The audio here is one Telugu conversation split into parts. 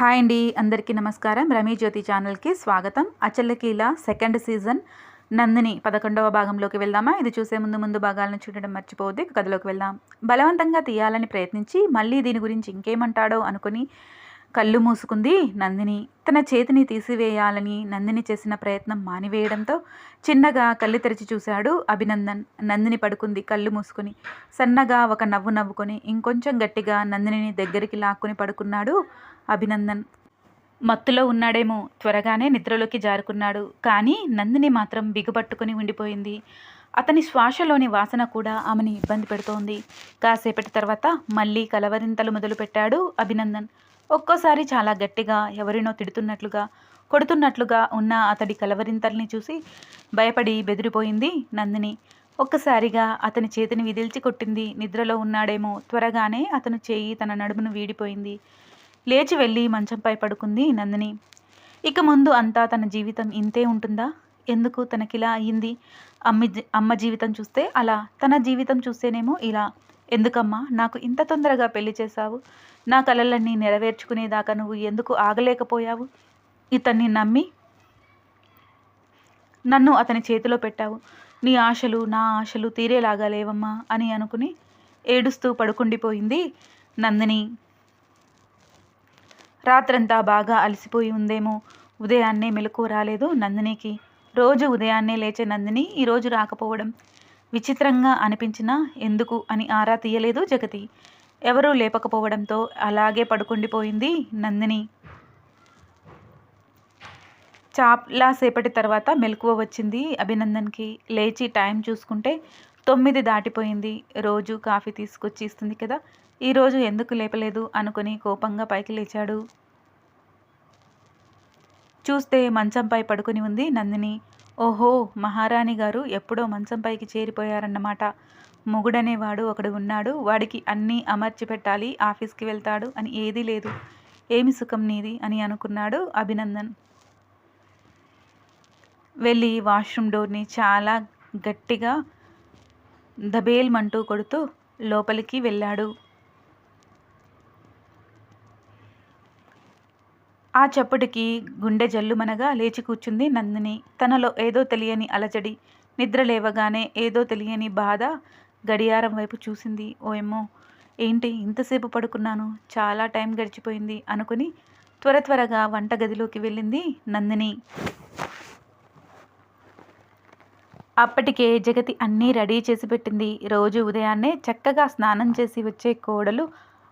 హాయ్ అండి అందరికీ నమస్కారం. రమీ జ్యోతి ఛానల్కి స్వాగతం. అచల్లకీల సెకండ్ సీజన్ నందిని పదకొండవ భాగంలోకి వెళ్దామా? ఇది చూసే ముందు ముందు భాగాలను చూడడం మర్చిపోవద్దు. కథలోకి వెళ్దాం. బలవంతంగా తీయాలని ప్రయత్నించి మళ్ళీ దీని గురించి ఇంకేమంటాడో అనుకుని కళ్ళు మూసుకుంది నందిని. తన చేతిని తీసివేయాలని నందిని చేసిన ప్రయత్నం మానివేయడంతో చిన్నగా కళ్ళు తెరిచి చూశాడు అభినందన్. నందిని పడుకుంది కళ్ళు మూసుకుని. సన్నగా ఒక నవ్వు నవ్వుకొని ఇంకొంచెం గట్టిగా నందినిని దగ్గరికి లాక్కుని పడుకున్నాడు అభినందన్. మత్తులో ఉన్నాడేమో త్వరగానే నిద్రలోకి జారుకున్నాడు. కానీ నందిని మాత్రం బిగుపట్టుకుని ఉండిపోయింది. అతని శ్వాసలోని వాసన కూడా ఆమెని ఇబ్బంది పెడుతోంది. కాసేపటి తర్వాత మళ్ళీ కలవరింతలు మొదలుపెట్టాడు అభినందన్. ఒక్కోసారి చాలా గట్టిగా ఎవరినో తిడుతున్నట్లుగా కొడుతున్నట్లుగా ఉన్న అతడి కలవరింతల్ని చూసి భయపడి బెదిరిపోయింది నందిని. ఒక్కసారిగా అతని చేతిని విదిల్చి కొట్టింది. నిద్రలో ఉన్నాడేమో త్వరగానే అతను చేయి తన నడుమును వీడిపోయింది. లేచి వెళ్ళి మంచంపై పడుకుంది నందిని. ఇక ముందు అంతా తన జీవితం ఇంతే ఉంటుందా? ఎందుకు తనకిలా అయ్యింది? అమ్మి అమ్మ జీవితం చూస్తే అలా తన జీవితం చూస్తేనేమో ఇలా. ఎందుకమ్మా నాకు ఇంత తొందరగా పెళ్ళి చేశావు? నా కలలన్నీ నెరవేర్చుకునేదాకా నువ్వు ఎందుకు ఆగలేకపోయావు? ఇతన్ని నమ్మి నన్ను అతని చేతిలో పెట్టావు. నీ ఆశలు నా ఆశలు తీరేలాగా లేవమ్మా అని అనుకుని ఏడుస్తూ పడుకుండిపోయింది నందిని. రాత్రంతా బాగా అలసిపోయి ఉందేమో. ఉదయాన్నే మెలకు రాలేదు నందినికి. రోజు ఉదయాన్నే లేచే నందిని ఈరోజు రాకపోవడం విచిత్రంగా అనిపించినా ఎందుకు అని ఆరా తీయలేదు జగతి. ఎవరూ లేపకపోవడంతో అలాగే పడుకుండిపోయింది నందిని. చాలా సేపటి తర్వాత మెలకువ వచ్చింది అభినందన్కి. లేచి టైం చూసుకుంటే తొమ్మిది దాటిపోయింది. రోజు కాఫీ తీసుకొచ్చి ఇస్తుంది కదా ఈరోజు ఎందుకు లేపలేదు? అనుకుని కోపంగా పైకి లేచాడు. చూస్తే మంచంపై పడుకుని ఉంది నందిని. ఓహో మహారాణి గారు ఎప్పుడో మంచంపైకి చేరిపోయారన్నమాట. మొగుడనేవాడు ఒకడు ఉన్నాడు. వాడికి అన్నీ అమర్చి పెట్టాలి ఆఫీస్కి వెళ్తాడు అని ఏదీ లేదు. ఏమి సుఖం నీది? అని అనుకున్నాడు అభినందన్. వెళ్ళి వాష్రూమ్ డోర్ని చాలా గట్టిగా దబేల్మంటూ కొడుతూ లోపలికి వెళ్ళాడు. ఆ చప్పటికి గుండె జల్లుమనగా లేచి కూర్చుంది నందిని. తనలో ఏదో తెలియని అలజడి. నిద్ర లేవగానే ఏదో తెలియని బాధ గడియారం వైపు చూసింది. ఓయమ్మో ఏంటి ఇంతసేపు పడుకున్నాను? చాలా టైం గడిచిపోయింది అనుకుని త్వర త్వరగా వంటగదిలోకి వెళ్ళింది నందిని. అప్పటికే జగతి అన్నీ రెడీ చేసి పెట్టింది. రోజు ఉదయాన్నే చక్కగా స్నానం చేసి వచ్చే కోడలు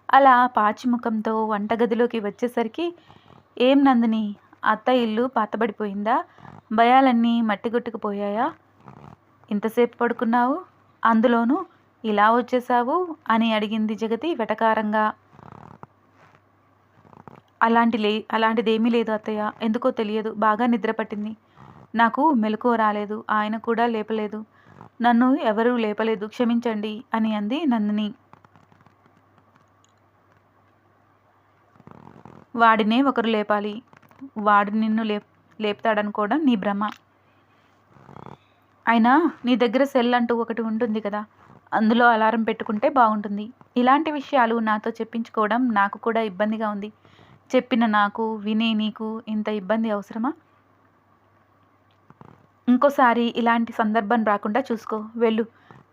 అలా పాచిముఖంతో వంటగదిలోకి వచ్చేసరికి ఏం నందిని? అత్త ఇల్లు పాతబడిపోయిందా? భయాలన్నీ మట్టిగొట్టుకుపోయాయా? ఇంతసేపు పడుకున్నావు? అందులోనూ ఇలా వచ్చేసావు అని అడిగింది జగతి వెటకారంగా. అలాంటి లే అలాంటిదేమీ లేదు అత్తయ్య. ఎందుకో తెలియదు. బాగా నిద్ర పట్టింది. నాకు మెలకువ రాలేదు. ఆయన కూడా లేపలేదు. నన్ను ఎవరూ లేపలేదు. క్షమించండి అని అంది నందిని. వాడినే ఒకరు లేపాలి. వాడు నిన్ను లేప్ లేపుతాడనుకోవడం నీ భ్రమ. అయినా నీ దగ్గర సెల్ అంటూ ఒకటి ఉంటుంది కదా అందులో అలారం పెట్టుకుంటే బాగుంటుంది. ఇలాంటి విషయాలు నాతో చెప్పించుకోవడం నాకు కూడా ఇబ్బందిగా ఉంది. చెప్పిన నాకు వినే నీకు ఇంత ఇబ్బంది అవసరమా? ఇంకోసారి ఇలాంటి సందర్భం రాకుండా చూసుకో. వెళ్ళు.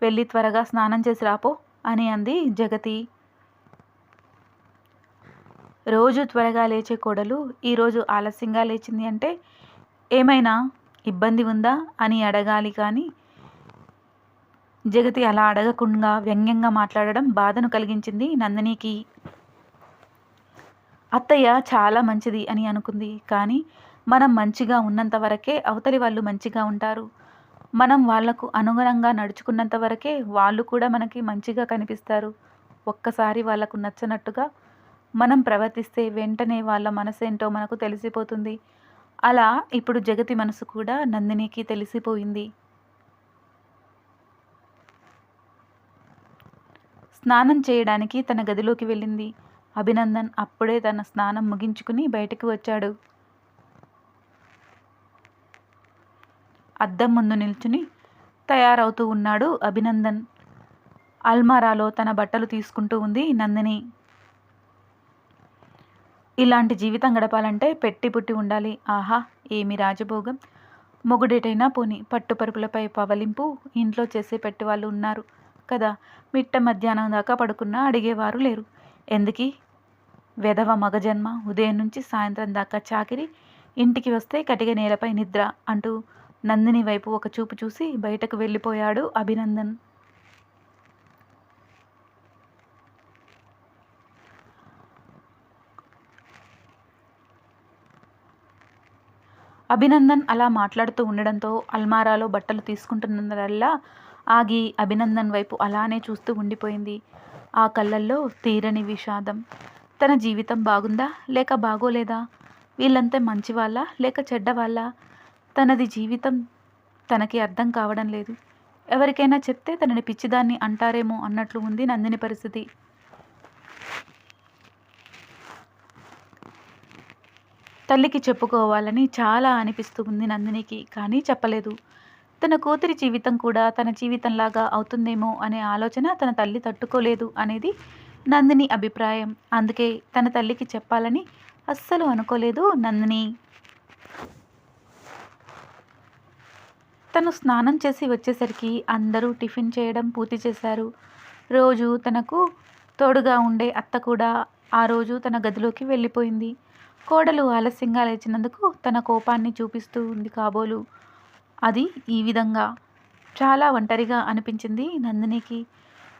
వెళ్ళి త్వరగా స్నానం చేసి రాపో అని అంది జగతి. రోజు త్వరగా లేచే కోడలు ఈరోజు ఆలస్యంగా లేచింది అంటే ఏమైనా ఇబ్బంది ఉందా అని అడగాలి కానీ జగతి అలా అడగకుండా వ్యంగ్యంగా మాట్లాడడం బాధను కలిగించింది నందినికి. అత్తయ్య చాలా మంచిది అని అనుకుంది కానీ మనం మంచిగా ఉన్నంత వరకే అవతలి వాళ్ళు మంచిగా ఉంటారు. మనం వాళ్ళకు అనుగుణంగా నడుచుకున్నంత వరకే వాళ్ళు కూడా మనకి మంచిగా కనిపిస్తారు. ఒక్కసారి వాళ్ళకు నచ్చనట్టుగా మనం ప్రవర్తిస్తే వెంటనే వాళ్ళ మనసేంటో మనకు తెలిసిపోతుంది. అలా ఇప్పుడు జగతి మనసు కూడా నందినికి తెలిసిపోయింది. స్నానం చేయడానికి తన గదిలోకి వెళ్ళింది. అభినందన్ అప్పుడే తన స్నానం ముగించుకుని బయటకు వచ్చాడు. అద్దం ముందు నిల్చుని తయారవుతూ ఉన్నాడు అభినందన్. అల్మారాలో తన బట్టలు తీసుకుంటూ ఉంది నందిని. ఇలాంటి జీవితం గడపాలంటే పెట్టి పుట్టి ఉండాలి. ఆహా ఏమి రాజభోగం. మొగుడేటైనా పోని పట్టుపరుపులపై పవలింపు ఇంట్లో చేసే పెట్టేవాళ్ళు ఉన్నారు కదా. మిట్ట మధ్యాహ్నం దాకా పడుకున్నా అడిగేవారు లేరు. ఎందుకీ? వెధవ మగజన్మ ఉదయం నుంచి సాయంత్రం దాకా చాకిరి ఇంటికి వస్తే కటిక నేలపై నిద్ర అంటూ నందిని వైపు ఒక చూపు చూసి బయటకు వెళ్ళిపోయాడు అభినందన్. అభినందన్ అలా మాట్లాడుతూ ఉండడంతో అల్మారాలో బట్టలు తీసుకుంటున్నదల్లా ఆగి అభినందన్ వైపు అలానే చూస్తూ ఉండిపోయింది. ఆ కళ్ళల్లో తీరని విషాదం. తన జీవితం బాగుందా? లేక బాగోలేదా? వీళ్ళంతా మంచివాళ్ళ? లేక చెడ్డవాళ్ళ? తనది జీవితం తనకి అర్థం కావడం లేదు. ఎవరికైనా చెప్తే తనని పిచ్చిదాన్ని అంటారేమో అన్నట్లు ఉంది నందిని పరిస్థితి. తల్లికి చెప్పుకోవాలని చాలా అనిపిస్తుంది నందినికి కానీ చెప్పలేదు. తన కూతురి జీవితం కూడా తన జీవితంలాగా అవుతుందేమో అనే ఆలోచన తన తల్లి తట్టుకోలేదు అనేది నందిని అభిప్రాయం. అందుకే తన తల్లికి చెప్పాలని అస్సలు అనుకోలేదు నందిని. తను స్నానం చేసి వచ్చేసరికి అందరూ టిఫిన్ చేయడం పూర్తి చేశారు. రోజు తనకు తోడుగా ఉండే అత్త కూడా ఆ రోజు తన గదిలోకి వెళ్ళిపోయింది. కోడలు ఆలస్యంగా లేచినందుకు తన కోపాన్ని చూపిస్తూ ఉంది కాబోలు. అది ఈ విధంగా. చాలా ఒంటరిగా అనిపించింది నందినికి.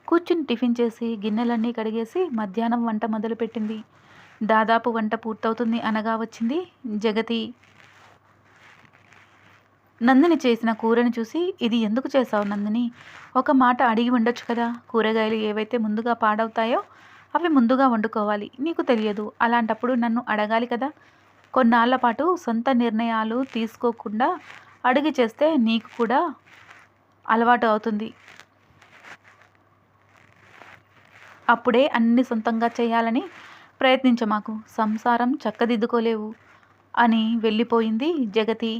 కూర్చుని టిఫిన్ చేసి గిన్నెలన్నీ కడిగేసి మధ్యాహ్నం వంట మొదలుపెట్టింది. దాదాపు వంట పూర్తవుతుంది అనగా వచ్చింది జగతి. నందిని చేసిన కూరని చూసి ఇది ఎందుకు చేసావు నందిని? ఒక మాట అడిగి ఉండొచ్చు కదా. కూరగాయలు ఏవైతే ముందుగా పాడవుతాయో అవి ముందుగా వండుకోవాలి. నీకు తెలియదు. అలాంటప్పుడు నన్ను అడగాలి కదా? కొన్నాళ్ళ పాటు సొంత నిర్ణయాలు తీసుకోకుండా అడిగి చేస్తే నీకు కూడా అలవాటు అవుతుంది. అప్పుడే అన్ని సొంతంగా చేయాలని ప్రయత్నించమాకు సంసారం చక్కదిద్దుకోలేవు అని వెళ్ళిపోయింది జగతి.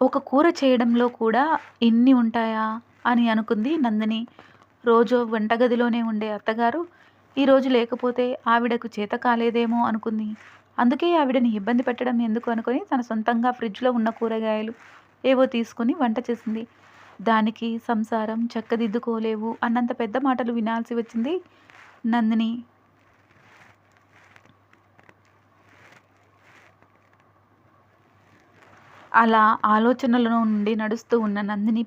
ఒక కూర చేయడంలో కూడా ఇన్ని ఉంటాయా అని అనుకుంది నందిని. రోజు వంటగదిలోనే ఉండే అత్తగారు ఈరోజు లేకపోతే ఆవిడకు చేత కాలేదేమో అనుకుంది. అందుకే ఆవిడని ఇబ్బంది పెట్టడం ఎందుకు అనుకొని తన సొంతంగా ఫ్రిడ్జ్లో ఉన్న కూరగాయలు ఏవో తీసుకుని వంట చేసింది. దానికి సంసారం చక్కదిద్దుకోలేవు అన్నంత పెద్ద మాటలు వినాల్సి వచ్చింది నందిని. అలా ఆలోచనల నుండి నడుస్తూ ఉన్న నందిని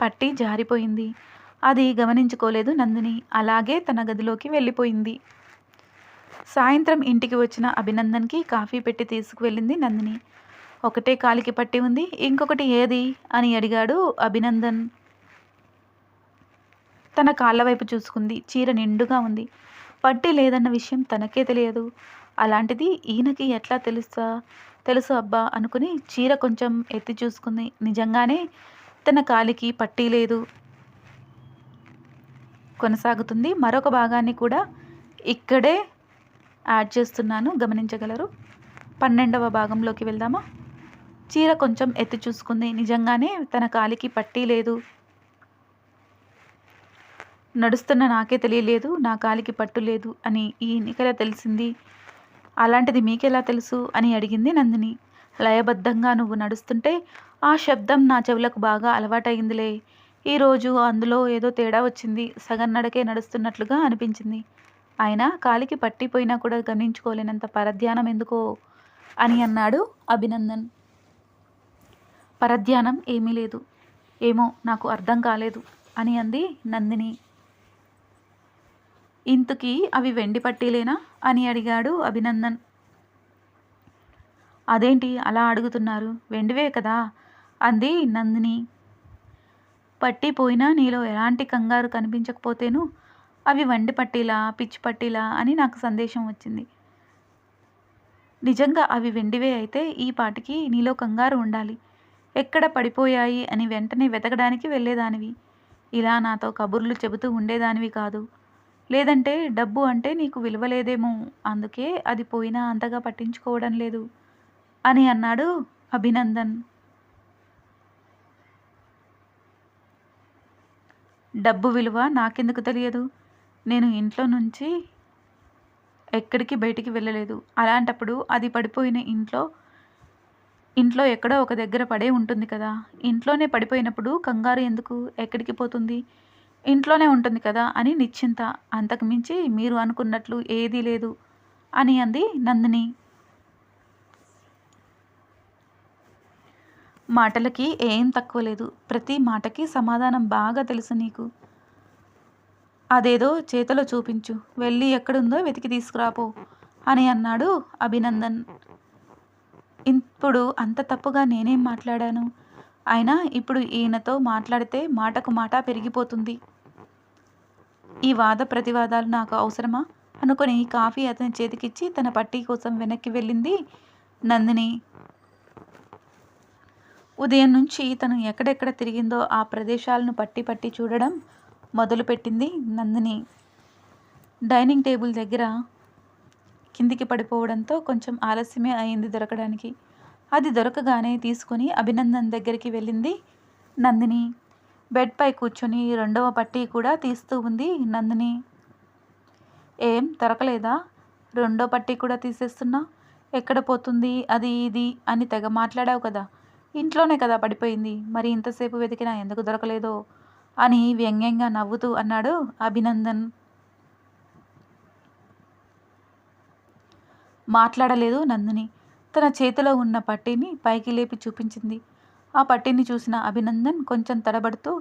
పట్టి జారిపోయింది. అది గమనించుకోలేదు నందిని. అలాగే తన గదిలోకి వెళ్ళిపోయింది. సాయంత్రం ఇంటికి వచ్చిన అభినందన్కి కాఫీ పెట్టి తీసుకువెళ్ళింది నందిని. ఒకటే కాలికి పట్టి ఉంది ఇంకొకటి ఏది? అని అడిగాడు అభినందన్. తన కాళ్ళ వైపు చూసుకుంది చీర నిండుగా ఉంది. పట్టి లేదన్న విషయం తనకే తెలియదు. అలాంటిది ఈయనకి ఎట్లా తెలుసా? తెలుసు అబ్బా అనుకుని చీర కొంచెం ఎత్తి చూసుకుంది. నిజంగానే తన కాలికి పట్టీ లేదు. కొనసాగుతుంది. మరొక భాగాన్ని కూడా ఇక్కడే యాడ్ చేస్తున్నాను. గమనించగలరు. పన్నెండవ భాగంలోకి వెళ్దామా? చీర కొంచెం ఎత్తి చూసుకుంది. నిజంగానే తన కాలికి పట్టీ లేదు. నడుస్తున్న నాకే తెలియలేదు. నా కాలికి పట్టు లేదు అని ఈ ఎన్నికలా తెలిసింది. అలాంటిది మీకెలా తెలుసు? అని అడిగింది నందిని. లయబద్ధంగా నువ్వు నడుస్తుంటే ఆ శబ్దం నా చెవులకు బాగా అలవాటైందిలే ఈరోజు అందులో ఏదో తేడా వచ్చింది. సగం నడకే నడుస్తున్నట్లుగా అనిపించింది. అయినా కాలికి పట్టిపోయినా కూడా గమనించుకోలేనంత పరధ్యానం ఎందుకో అని అన్నాడు అభినందన్. పరధ్యానం ఏమీ లేదు. ఏమో నాకు అర్థం కాలేదు అని అంది నందిని. ఇంతకీ అవి వెండి పట్టీలేనా అని అడిగాడు అభినందన్. అదేంటి అలా అడుగుతున్నారు? వెండివే కదా అంది నందిని. పట్టిపోయినా నీలో ఎలాంటి కంగారు కనిపించకపోతేను అవి వండి పట్టీలా పిచ్చి పట్టీలా అని నాకు సందేశం వచ్చింది. నిజంగా అవి వెండివే అయితే ఈ పాటికి నీలో కంగారు ఉండాలి. ఎక్కడ పడిపోయాయి అని వెంటనే వెతకడానికి వెళ్ళేదానివి. ఇలా నాతో కబుర్లు చెబుతూ ఉండేదానివి కాదు. లేదంటే డబ్బు అంటే నీకు విలువలేదేమో అందుకే అది పోయినా అంతగా పట్టించుకోవడం లేదు అని అన్నాడు అభినందన్. డబ్బు విలువ నాకెందుకు తెలియదు? నేను ఇంట్లో నుంచి ఎక్కడికి బయటికి వెళ్ళలేదు. అలాంటప్పుడు అది పడిపోయిన ఇంట్లో ఇంట్లో ఎక్కడో ఒక దగ్గర పడే ఉంటుంది కదా. ఇంట్లోనే పడిపోయినప్పుడు కంగారు ఎందుకు? ఎక్కడికి పోతుంది? ఇంట్లోనే ఉంటుంది కదా అని నిశ్చింత. అంతకుమించి మీరు అనుకున్నట్లు ఏదీ లేదు అని అంది నందిని. మాటలకి ఏం తక్కువ లేదు. ప్రతి మాటకి సమాధానం బాగా తెలుసు నీకు. అదేదో చేతిలో చూపించు. వెళ్ళి ఎక్కడుందో వెతికి తీసుకురాపో అని అన్నాడు అభినందన్. ఇప్పుడు అంత తప్పుగా నేనేం మాట్లాడాను? అయినా ఇప్పుడు ఈయనతో మాట్లాడితే మాటకు మాట పెరిగిపోతుంది. ఈ వాద ప్రతివాదాలు నాకు అవసరమా? అనుకొని కాఫీ అతని చేతికిచ్చి తన పట్టీ కోసం వెనక్కి వెళ్ళింది నందిని. ఉదయం నుంచి తను ఎక్కడెక్కడ తిరిగిందో ఆ ప్రదేశాలను పట్టి పట్టి చూడడం మొదలుపెట్టింది నందిని. డైనింగ్ టేబుల్ దగ్గర కిందికి పడిపోవడంతో కొంచెం ఆలస్యమే అయింది దొరకడానికి. అది దొరకగానే తీసుకుని అభినందన్ దగ్గరికి వెళ్ళింది నందిని. బెడ్పై కూర్చొని రెండవ పట్టీ కూడా తీస్తూ ఉంది నందిని. ఏం దొరకలేదా? రెండో పట్టీ కూడా తీసేస్తున్నా? ఎక్కడ పోతుంది? అది ఇది అని తెగ మాట్లాడావు కదా. ఇంట్లోనే కదా పడిపోయింది. మరి ఇంతసేపు వెతికినా ఎందుకు దొరకలేదో అని వ్యంగ్యంగా నవ్వుతూ అన్నాడు అభినందన్. మాట్లాడలేదు నందిని. తన చేతిలో ఉన్న పట్టీని పైకి లేపి చూపించింది. ఆ పట్టీని చూసిన అభినందన్ కొంచెం తడబడుతూ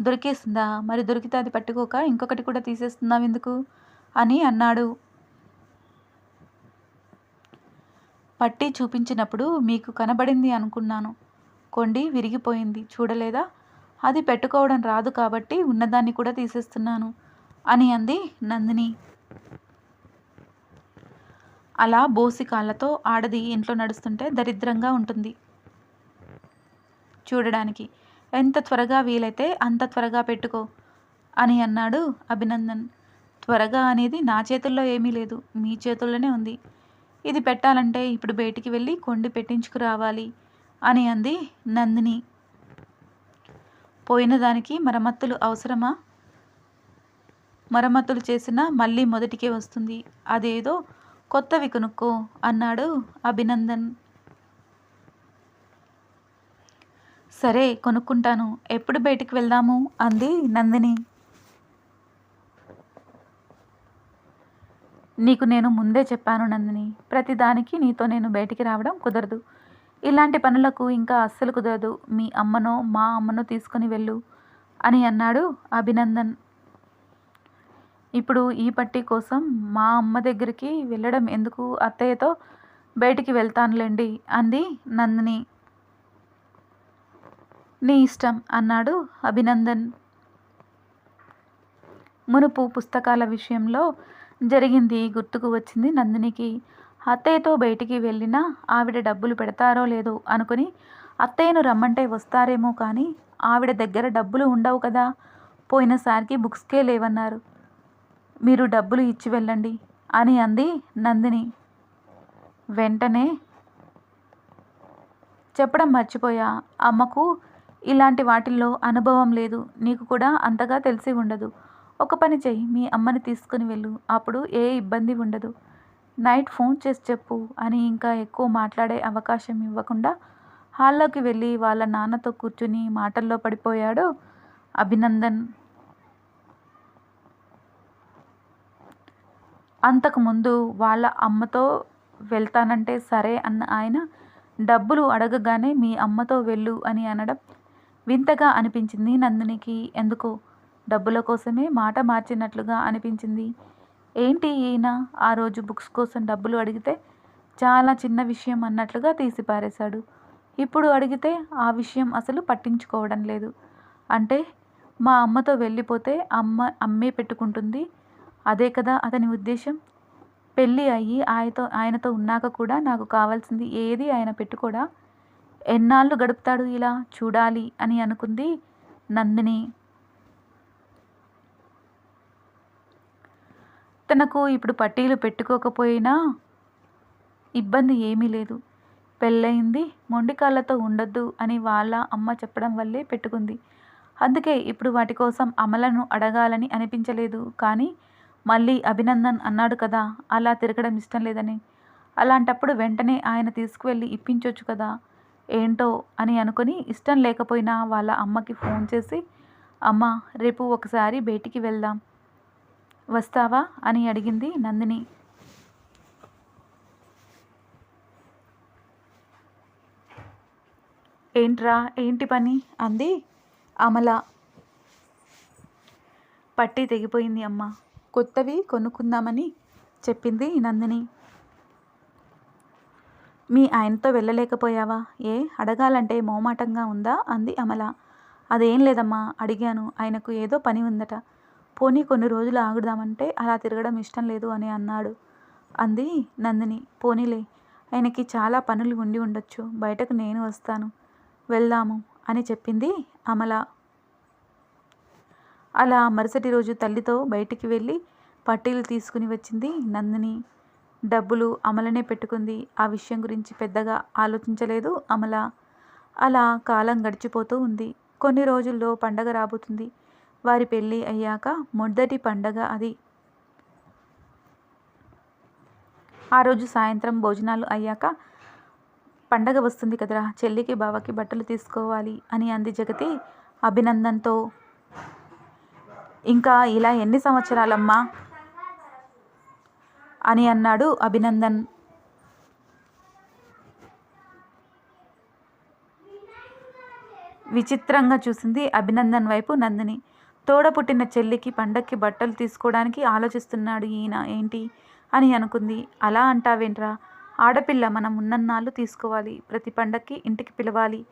దొరికేసిందా? మరి దొరికితే అది పట్టుకోక ఇంకొకటి కూడా తీసేస్తున్నావు ఎందుకు? అని అన్నాడు. పట్టీ చూపించినప్పుడు మీకు కనబడింది అనుకున్నాను. కొండి విరిగిపోయింది. చూడలేదా? అది పెట్టుకోవడం రాదు కాబట్టి ఉన్నదాన్ని కూడా తీసేస్తున్నాను అని అంది నందిని. అలా బోసి కాళ్ళతో ఆడది ఇంట్లో నడుస్తుంటే దరిద్రంగా ఉంటుంది. చూడడానికి ఎంత త్వరగా వీలైతే అంత త్వరగా పెట్టుకో అని అన్నాడు అభినందన్. త్వరగా అనేది నా చేతుల్లో ఏమీ లేదు మీ చేతుల్లోనే ఉంది. ఇది పెట్టాలంటే ఇప్పుడు బయటికి వెళ్ళి కొండి పెట్టించుకురావాలి అని అంది నందిని. పోయిన దానికి మరమ్మతులు అవసరమా? మరమ్మతులు చేసినా మళ్ళీ మొదటికే వస్తుంది. అదేదో కొత్తవి కొనుక్కో అన్నాడు అభినందన్. సరే కొనుక్కుంటాను. ఎప్పుడు బయటికి వెళ్దాము? అంది నందిని. నీకు నేను ముందే చెప్పాను నందిని. ప్రతిదానికి నీతో నేను బయటికి రావడం కుదరదు. ఇలాంటి పనులకు ఇంకా అస్సలు కుదరదు. మీ అమ్మనో మా అమ్మనో తీసుకుని వెళ్ళు అని అన్నాడు అభినందన్. ఇప్పుడు ఈ పట్టీ కోసం మా అమ్మ దగ్గరికి వెళ్ళడం ఎందుకు? అత్తయ్యతో బయటికి వెళ్తానులేండి అంది నందిని. నీ ఇష్టం అన్నాడు అభినందన్. మునుపు పుస్తకాల విషయంలో జరిగింది గుర్తుకు వచ్చింది నందినికి. అత్తయ్యతో బయటికి వెళ్ళినా ఆవిడ డబ్బులు పెడతారో లేదో అనుకుని అత్తయ్యను రమ్మంటే వస్తారేమో కానీ ఆవిడ దగ్గర డబ్బులు ఉండవు కదా. పోయినసారికి బుక్స్కే లేవన్నారు. మీరు డబ్బులు ఇచ్చి వెళ్ళండి అని అంది నందిని. వెంటనే చెప్పడం మర్చిపోయా. అమ్మకు ఇలాంటి వాటిల్లో అనుభవం లేదు. నీకు కూడా అంతగా తెలిసి ఉండదు. ఒక పని చెయ్యి. మీ అమ్మని తీసుకుని వెళ్ళు. అప్పుడు ఏ ఇబ్బంది ఉండదు. నైట్ ఫోన్ చేసి చెప్పు అని ఇంకా ఎక్కువ మాట్లాడే అవకాశం ఇవ్వకుండా హాల్లోకి వెళ్ళి వాళ్ళ నాన్నతో కూర్చుని మాటల్లో పడిపోయాడు అభినందన్. అంతకుముందు వాళ్ళ అమ్మతో వెళ్తానంటే సరే అన్న ఆయన డబ్బులు అడగగానే మీ అమ్మతో వెళ్ళు అని అనడం వింతగా అనిపించింది నందినికి. ఎందుకో? డబ్బుల కోసమే మాట మార్చినట్లుగా అనిపించింది. ఏంటి ఈయన? ఆ రోజు బుక్స్ కోసం డబ్బులు అడిగితే చాలా చిన్న విషయం అన్నట్లుగా తీసిపారేశాడు. ఇప్పుడు అడిగితే ఆ విషయం అసలు పట్టించుకోవడం లేదు. అంటే మా అమ్మతో వెళ్ళిపోతే అమ్మ అమ్మే పెట్టుకుంటుంది. అదే కదా అతని ఉద్దేశం? పెళ్ళి అయ్యి ఆయనతో ఆయనతో ఉన్నాక కూడా నాకు కావాల్సింది ఏది ఆయన పెట్టుకోడా? ఎన్నాళ్ళు గడుపుతాడు ఇలా? చూడాలి అని అనుకుంది నందిని. తనకు ఇప్పుడు పట్టీలు పెట్టుకోకపోయినా ఇబ్బంది ఏమీ లేదు. పెళ్ళయింది మొండికాళ్ళతో ఉండొద్దు అని వాళ్ళ అమ్మ చెప్పడం వల్లే పెట్టుకుంది. అందుకే ఇప్పుడు వాటి కోసం అమలను అడగాలని అనిపించలేదు. కానీ మళ్ళీ అభినందన్ అన్నాడు కదా అలా తిరగడం ఇష్టం లేదని. అలాంటప్పుడు వెంటనే ఆయన తీసుకువెళ్ళి ఇప్పించవచ్చు కదా ఏంటో అని అనుకుని ఇష్టం లేకపోయినా వాళ్ళ అమ్మకి ఫోన్ చేసి అమ్మ రేపు ఒకసారి బయటికి వెళ్దాం. వస్తావా అని అడిగింది నందిని. ఏంట్రా ఏంటి పని? అంది అమల. పట్టి తెగిపోయింది అమ్మ. కొత్తవి కొనుక్కుందామని చెప్పింది నందిని. మీ ఆయనతో వెళ్ళలేకపోయావా? ఏ అడగాలంటే మోమాటంగా ఉందా? అంది అమల. అదేం లేదమ్మా అడిగాను. ఆయనకు ఏదో పని ఉందట. పోనీ కొన్ని రోజులు ఆగుదామంటే అలా తిరగడం ఇష్టం లేదు అని అన్నాడు. అంది నందిని. పోనీలే ఆయనకి చాలా పనులు ఉండి ఉండొచ్చు. బయటకు నేను వస్తాను. వెళ్దాము అని చెప్పింది అమల. అలా మరుసటి రోజు తల్లితో బయటికి వెళ్ళి పట్టీలు తీసుకుని వచ్చింది నందిని. డబ్బులు అమలనే పెట్టుకుంది. ఆ విషయం గురించి పెద్దగా ఆలోచించలేదు అమల. అలా కాలం గడిచిపోతూ ఉంది. కొన్ని రోజుల్లో పండగ రాబోతుంది. వారి పెళ్ళి అయ్యాక మొదటి పండగ అది. ఆ రోజు సాయంత్రం భోజనాలు అయ్యాక పండగ వస్తుంది కదరా చెల్లికి బావకి బట్టలు తీసుకోవాలి అని అంది జగతి అభినందన్తో. ఇంకా ఇలా ఎన్ని సంవత్సరాలమ్మా? అని అన్నాడు అభినందన్. విచిత్రంగా చూసింది అభినందన్ వైపు నందిని. తోడ పుట్టిన చెల్లికి పండక్కి బట్టలు తీసుకోవడానికి ఆలోచిస్తున్నాడు ఈయన. ఏంటి? అని అనుకుంది. అలా అంటావేంట్రా? ఆడపిల్ల మనం ఉన్నన్నాళ్ళు తీసుకోవాలి. ప్రతి పండక్కి ఇంటికి పిలవాలి.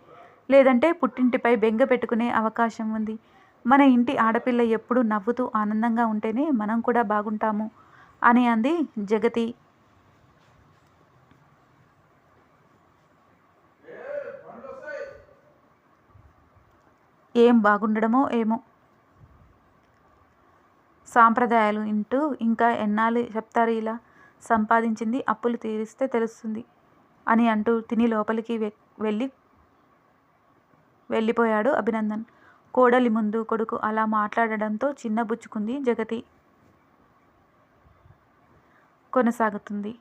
లేదంటే పుట్టింటిపై బెంగ పెట్టుకునే అవకాశం ఉంది. మన ఇంటి ఆడపిల్ల ఎప్పుడూ నవ్వుతూ ఆనందంగా ఉంటేనే మనం కూడా బాగుంటాము. అని అంది జగతి. ఏం బాగుండడమో ఏమో. సాంప్రదాయాలు ఇంటూ ఇంకా ఎన్నాళ్ళు చెప్తారు ఇలా? సంపాదించింది అప్పులు తీరిస్తే తెలుస్తుంది అని అంటూ తిని లోపలికి వెళ్ళి వెళ్ళిపోయాడు అభినందన్. కోడలి ముందు కొడుకు అలా మాట్లాడడంతో చిన్నబుచ్చుకుంది జగతి. కొనసాగుతుంది.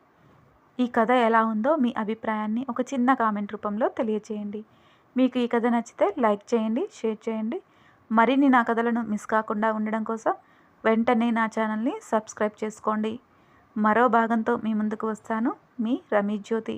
ఈ కథ ఎలా ఉందో మీ అభిప్రాయాన్ని ఒక చిన్న కామెంట్ రూపంలో తెలియచేయండి. మీకు ఈ కథ నచ్చితే లైక్ చేయండి షేర్ చేయండి. మరిన్ని నా కథలను మిస్ కాకుండా ఉండడం కోసం వెంటనే నా ఛానల్ని సబ్స్క్రైబ్ చేసుకోండి. మరో భాగంతో మీ ముందుకు వస్తాను. మీ రమీ జ్యోతి.